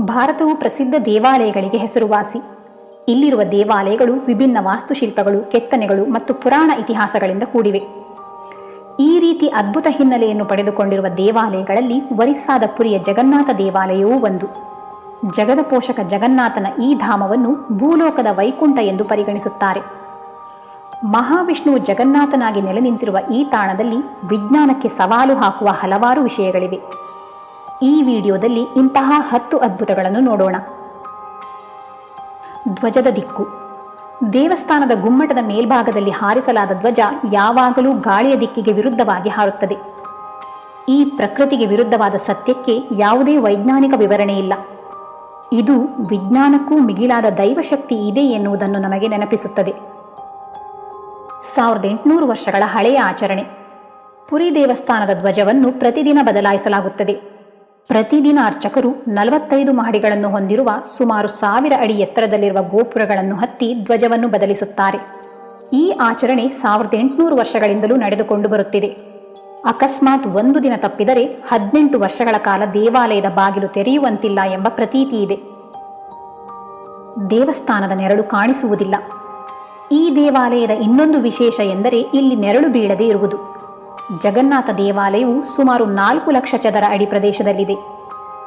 ಭಾರತವು ಪ್ರಸಿದ್ಧ ದೇವಾಲಯಗಳಿಗೆ ಹೆಸರುವಾಸಿ. ಇಲ್ಲಿರುವ ದೇವಾಲಯಗಳು ವಿಭಿನ್ನ ವಾಸ್ತುಶಿಲ್ಪಗಳು, ಕೆತ್ತನೆಗಳು ಮತ್ತು ಪುರಾಣ ಇತಿಹಾಸಗಳಿಂದ ಕೂಡಿವೆ. ಈ ರೀತಿ ಅದ್ಭುತ ಹಿನ್ನೆಲೆಯನ್ನು ಪಡೆದುಕೊಂಡಿರುವ ದೇವಾಲಯಗಳಲ್ಲಿ ಒರಿಸ್ಸಾದ ಪುರಿಯ ಜಗನ್ನಾಥ ದೇವಾಲಯವೂ ಒಂದು. ಜಗದ ಪೋಷಕ ಜಗನ್ನಾಥನ ಈ ಧಾಮವನ್ನು ಭೂಲೋಕದ ವೈಕುಂಠ ಎಂದು ಪರಿಗಣಿಸುತ್ತಾರೆ. ಮಹಾವಿಷ್ಣುವು ಜಗನ್ನಾಥನಾಗಿ ನೆಲೆ ನಿಂತಿರುವ ಈ ತಾಣದಲ್ಲಿ ವಿಜ್ಞಾನಕ್ಕೆ ಸವಾಲು ಹಾಕುವ ಹಲವಾರು ವಿಷಯಗಳಿವೆ. ಈ ವಿಡಿಯೋದಲ್ಲಿ ಇಂತಹ ಹತ್ತು ಅದ್ಭುತಗಳನ್ನು ನೋಡೋಣ. ಧ್ವಜದ ದಿಕ್ಕು. ದೇವಸ್ಥಾನದ ಗುಮ್ಮಟದ ಮೇಲ್ಭಾಗದಲ್ಲಿ ಹಾರಿಸಲಾದ ಧ್ವಜ ಯಾವಾಗಲೂ ಗಾಳಿಯ ದಿಕ್ಕಿಗೆ ವಿರುದ್ಧವಾಗಿ ಹಾರುತ್ತದೆ. ಈ ಪ್ರಕೃತಿಗೆ ವಿರುದ್ಧವಾದ ಸತ್ಯಕ್ಕೆ ಯಾವುದೇ ವೈಜ್ಞಾನಿಕ ವಿವರಣೆ ಇಲ್ಲ. ಇದು ವಿಜ್ಞಾನಕ್ಕೂ ಮಿಗಿಲಾದ ದೈವಶಕ್ತಿ ಇದೆ ಎನ್ನುವುದನ್ನು ನಮಗೆ ನೆನಪಿಸುತ್ತದೆ. ಸಾವಿರದ ಎಂಟುನೂರು ವರ್ಷಗಳ ಹಳೆಯ ಆಚರಣೆ. ಪುರಿ ದೇವಸ್ಥಾನದ ಧ್ವಜವನ್ನು ಪ್ರತಿದಿನ ಬದಲಾಯಿಸಲಾಗುತ್ತದೆ. ಪ್ರತಿದಿನ ಅರ್ಚಕರು ನಲವತ್ತೈದು ಮಹಡಿಗಳನ್ನು ಹೊಂದಿರುವ ಸುಮಾರು ಸಾವಿರ ಅಡಿ ಎತ್ತರದಲ್ಲಿರುವ ಗೋಪುರಗಳನ್ನು ಹತ್ತಿ ಧ್ವಜವನ್ನು ಬದಲಿಸುತ್ತಾರೆ. ಈ ಆಚರಣೆ ಸಾವಿರದ ಎಂಟುನೂರು ವರ್ಷಗಳಿಂದಲೂ ನಡೆದುಕೊಂಡು ಬರುತ್ತಿದೆ. ಅಕಸ್ಮಾತ್ ಒಂದು ದಿನ ತಪ್ಪಿದರೆ ಹದಿನೆಂಟು ವರ್ಷಗಳ ಕಾಲ ದೇವಾಲಯದ ಬಾಗಿಲು ತೆರೆಯುವಂತಿಲ್ಲ ಎಂಬ ಪ್ರತೀತಿ ಇದೆ. ದೇವಸ್ಥಾನದ ನೆರಳು ಕಾಣಿಸುವುದಿಲ್ಲ. ಈ ದೇವಾಲಯದ ಇನ್ನೊಂದು ವಿಶೇಷ ಎಂದರೆ ಇಲ್ಲಿ ನೆರಳು ಬೀಳದೇ ಇರುವುದು. ಜಗನ್ನಾಥ ದೇವಾಲಯವು ಸುಮಾರು ನಾಲ್ಕು ಲಕ್ಷ ಚದರ ಅಡಿ ಪ್ರದೇಶದಲ್ಲಿದೆ.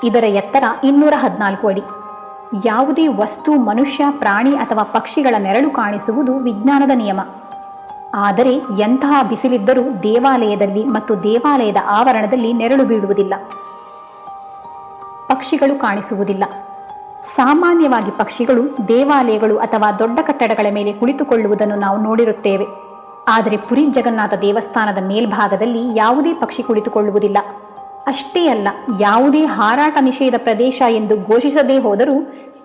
ಇದರ ಎತ್ತರ ಇನ್ನೂರ ಹದಿನಾಲ್ಕು ಅಡಿ. ಯಾವುದೇ ವಸ್ತು, ಮನುಷ್ಯ, ಪ್ರಾಣಿ ಅಥವಾ ಪಕ್ಷಿಗಳ ನೆರಳು ಕಾಣಿಸುವುದು ವಿಜ್ಞಾನದ ನಿಯಮ. ಆದರೆ ಎಂತಹ ಬಿಸಿಲಿದ್ದರೂ ದೇವಾಲಯದಲ್ಲಿ ಮತ್ತು ದೇವಾಲಯದ ಆವರಣದಲ್ಲಿ ನೆರಳು ಬೀಳುವುದಿಲ್ಲ. ಪಕ್ಷಿಗಳು ಕಾಣಿಸುವುದಿಲ್ಲ. ಸಾಮಾನ್ಯವಾಗಿ ಪಕ್ಷಿಗಳು ದೇವಾಲಯಗಳು ಅಥವಾ ದೊಡ್ಡ ಕಟ್ಟಡಗಳ ಮೇಲೆ ಕುಳಿತುಕೊಳ್ಳುವುದನ್ನು ನಾವು ನೋಡಿರುತ್ತೇವೆ. ಆದರೆ ಪುರಿ ಜಗನ್ನಾಥ ದೇವಸ್ಥಾನದ ಮೇಲ್ಭಾಗದಲ್ಲಿ ಯಾವುದೇ ಪಕ್ಷಿ ಕುಳಿತುಕೊಳ್ಳುವುದಿಲ್ಲ. ಅಷ್ಟೇ ಅಲ್ಲ, ಯಾವುದೇ ಹಾರಾಟ ನಿಷೇಧ ಪ್ರದೇಶ ಎಂದು ಘೋಷಿಸದೇ ಹೋದರೂ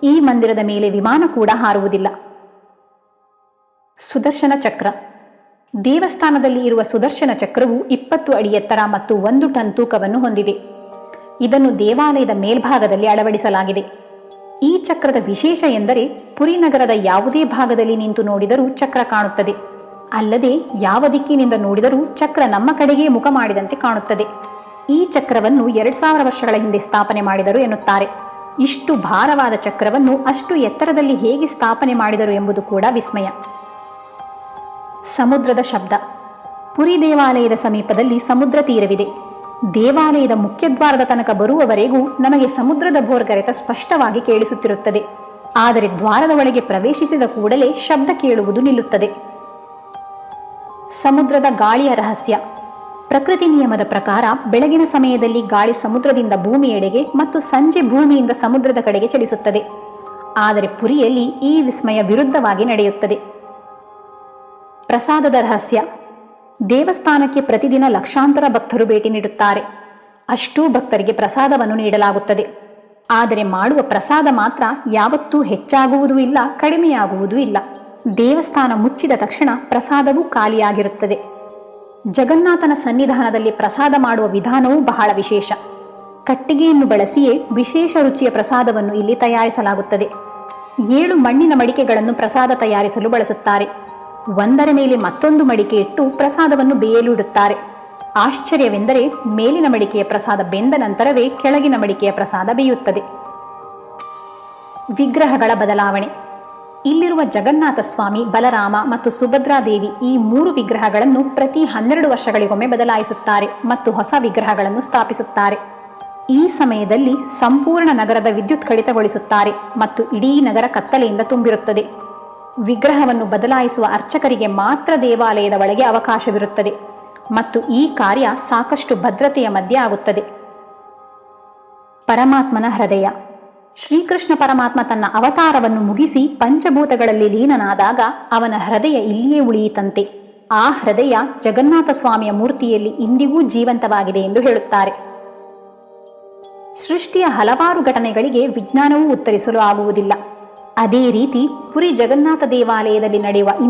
ಈ ಮಂದಿರದ ಮೇಲೆ ವಿಮಾನ ಕೂಡ ಹಾರುವುದಿಲ್ಲ. ಸುದರ್ಶನ ಚಕ್ರ. ದೇವಸ್ಥಾನದಲ್ಲಿ ಇರುವ ಸುದರ್ಶನ ಚಕ್ರವು ಇಪ್ಪತ್ತು ಅಡಿ ಎತ್ತರ ಮತ್ತು ಒಂದು ಟನ್ ತೂಕವನ್ನು ಹೊಂದಿದೆ. ಇದನ್ನು ದೇವಾಲಯದ ಮೇಲ್ಭಾಗದಲ್ಲಿ ಅಳವಡಿಸಲಾಗಿದೆ. ಈ ಚಕ್ರದ ವಿಶೇಷ ಎಂದರೆ ಪುರಿ ನಗರದ ಯಾವುದೇ ಭಾಗದಲ್ಲಿ ನಿಂತು ನೋಡಿದರೂ ಚಕ್ರ ಕಾಣುತ್ತದೆ. ಅಲ್ಲದೆ ಯಾವ ದಿಕ್ಕಿನಿಂದ ನೋಡಿದರೂ ಚಕ್ರ ನಮ್ಮ ಕಡೆಗೆ ಮುಖ ಮಾಡಿದಂತೆ ಕಾಣುತ್ತದೆ. ಈ ಚಕ್ರವನ್ನು ಎರಡ್ ಸಾವಿರ ವರ್ಷಗಳ ಹಿಂದೆ ಸ್ಥಾಪನೆ ಮಾಡಿದರು ಎನ್ನುತ್ತಾರೆ. ಇಷ್ಟು ಭಾರವಾದ ಚಕ್ರವನ್ನು ಅಷ್ಟು ಎತ್ತರದಲ್ಲಿ ಹೇಗೆ ಸ್ಥಾಪನೆ ಮಾಡಿದರು ಎಂಬುದು ಕೂಡ ವಿಸ್ಮಯ. ಸಮುದ್ರದ ಶಬ್ದ. ಪುರಿ ದೇವಾಲಯದ ಸಮೀಪದಲ್ಲಿ ಸಮುದ್ರ ತೀರವಿದೆ. ದೇವಾಲಯದ ಮುಖ್ಯದ್ವಾರದ ತನಕ ಬರುವವರೆಗೂ ನಮಗೆ ಸಮುದ್ರದ ಭೋರ್ಗರೆತ ಸ್ಪಷ್ಟವಾಗಿ ಕೇಳಿಸುತ್ತಿರುತ್ತದೆ. ಆದರೆ ದ್ವಾರದ ಒಳಗೆ ಪ್ರವೇಶಿಸಿದ ಕೂಡಲೇ ಶಬ್ದ ಕೇಳುವುದು ನಿಲ್ಲುತ್ತದೆ. ಸಮುದ್ರದ ಗಾಳಿಯ ರಹಸ್ಯ. ಪ್ರಕೃತಿ ನಿಯಮದ ಪ್ರಕಾರ ಬೆಳಗಿನ ಸಮಯದಲ್ಲಿ ಗಾಳಿ ಸಮುದ್ರದಿಂದ ಭೂಮಿಯೆಡೆಗೆ ಮತ್ತು ಸಂಜೆ ಭೂಮಿಯಿಂದ ಸಮುದ್ರದ ಕಡೆಗೆ ಚಲಿಸುತ್ತದೆ. ಆದರೆ ಪುರಿಯಲ್ಲಿ ಈ ವಿಸ್ಮಯ ವಿರುದ್ಧವಾಗಿ ನಡೆಯುತ್ತದೆ. ಪ್ರಸಾದದ ರಹಸ್ಯ. ದೇವಸ್ಥಾನಕ್ಕೆ ಪ್ರತಿದಿನ ಲಕ್ಷಾಂತರ ಭಕ್ತರು ಭೇಟಿ ನೀಡುತ್ತಾರೆ. ಅಷ್ಟೂ ಭಕ್ತರಿಗೆ ಪ್ರಸಾದವನ್ನು ನೀಡಲಾಗುತ್ತದೆ. ಆದರೆ ಮಾಡುವ ಪ್ರಸಾದ ಮಾತ್ರ ಯಾವತ್ತೂ ಹೆಚ್ಚಾಗುವುದೂ ಇಲ್ಲ, ಕಡಿಮೆಯಾಗುವುದೂ ಇಲ್ಲ. ದೇವಸ್ಥಾನ ಮುಚ್ಚಿದ ತಕ್ಷಣ ಪ್ರಸಾದವೂ ಖಾಲಿಯಾಗಿರುತ್ತದೆ. ಜಗನ್ನಾಥನ ಸನ್ನಿಧಾನದಲ್ಲಿ ಪ್ರಸಾದ ಮಾಡುವ ವಿಧಾನವೂ ಬಹಳ ವಿಶೇಷ. ಕಟ್ಟಿಗೆಯನ್ನು ಬಳಸಿಯೇ ವಿಶೇಷ ರುಚಿಯ ಪ್ರಸಾದವನ್ನು ಇಲ್ಲಿ ತಯಾರಿಸಲಾಗುತ್ತದೆ. ಏಳು ಮಣ್ಣಿನ ಮಡಿಕೆಗಳನ್ನು ಪ್ರಸಾದ ತಯಾರಿಸಲು ಬಳಸುತ್ತಾರೆ. ಒಂದರ ಮೇಲೆ ಮತ್ತೊಂದು ಮಡಿಕೆ ಇಟ್ಟು ಪ್ರಸಾದವನ್ನು ಬೇಯಲಿಡುತ್ತಾರೆ. ಆಶ್ಚರ್ಯವೆಂದರೆ ಮೇಲಿನ ಮಡಿಕೆಯ ಪ್ರಸಾದ ಬೆಂದ ನಂತರವೇ ಕೆಳಗಿನ ಮಡಿಕೆಯ ಪ್ರಸಾದ ಬೇಯುತ್ತದೆ. ವಿಗ್ರಹಗಳ ಬದಲಾವಣೆ. ಇಲ್ಲಿರುವ ಜಗನ್ನಾಥ ಸ್ವಾಮಿ, ಬಲರಾಮ ಮತ್ತು ಸುಭದ್ರಾದೇವಿ ಈ ಮೂರು ವಿಗ್ರಹಗಳನ್ನು ಪ್ರತಿ ಹನ್ನೆರಡು ವರ್ಷಗಳಿಗೊಮ್ಮೆ ಬದಲಾಯಿಸುತ್ತಾರೆ ಮತ್ತು ಹೊಸ ವಿಗ್ರಹಗಳನ್ನು ಸ್ಥಾಪಿಸುತ್ತಾರೆ. ಈ ಸಮಯದಲ್ಲಿ ಸಂಪೂರ್ಣ ನಗರದ ವಿದ್ಯುತ್ ಕಡಿತಗೊಳಿಸುತ್ತಾರೆ ಮತ್ತು ಇಡೀ ನಗರ ಕತ್ತಲೆಯಿಂದ ತುಂಬಿರುತ್ತದೆ. ವಿಗ್ರಹವನ್ನು ಬದಲಾಯಿಸುವ ಅರ್ಚಕರಿಗೆ ಮಾತ್ರ ದೇವಾಲಯದ ಒಳಗೆ ಅವಕಾಶವಿರುತ್ತದೆ ಮತ್ತು ಈ ಕಾರ್ಯ ಸಾಕಷ್ಟು ಭದ್ರತೆಯ ಮಧ್ಯೆ ಆಗುತ್ತದೆ. ಪರಮಾತ್ಮನ ಹೃದಯ. ಶ್ರೀಕೃಷ್ಣ ಪರಮಾತ್ಮ ತನ್ನ ಅವತಾರವನ್ನು ಮುಗಿಸಿ ಪಂಚಭೂತಗಳಲ್ಲಿ ಲೀನನಾದಾಗ ಅವನ ಹೃದಯ ಇಲ್ಲಿಯೇ ಉಳಿಯಿತಂತೆ. ಆ ಹೃದಯ ಜಗನ್ನಾಥ ಸ್ವಾಮಿಯ ಮೂರ್ತಿಯಲ್ಲಿ ಇಂದಿಗೂ ಜೀವಂತವಾಗಿದೆ ಎಂದು ಹೇಳುತ್ತಾರೆ. ಸೃಷ್ಟಿಯ ಹಲವಾರು ಘಟನೆಗಳಿಗೆ ವಿಜ್ಞಾನವೂ ಉತ್ತರಿಸಲು ಆಗುವುದಿಲ್ಲ. ಅದೇ ರೀತಿ ಪುರಿ ಜಗನ್ನಾಥ ದೇವಾಲಯದಲ್ಲಿ ನಡೆಯುವ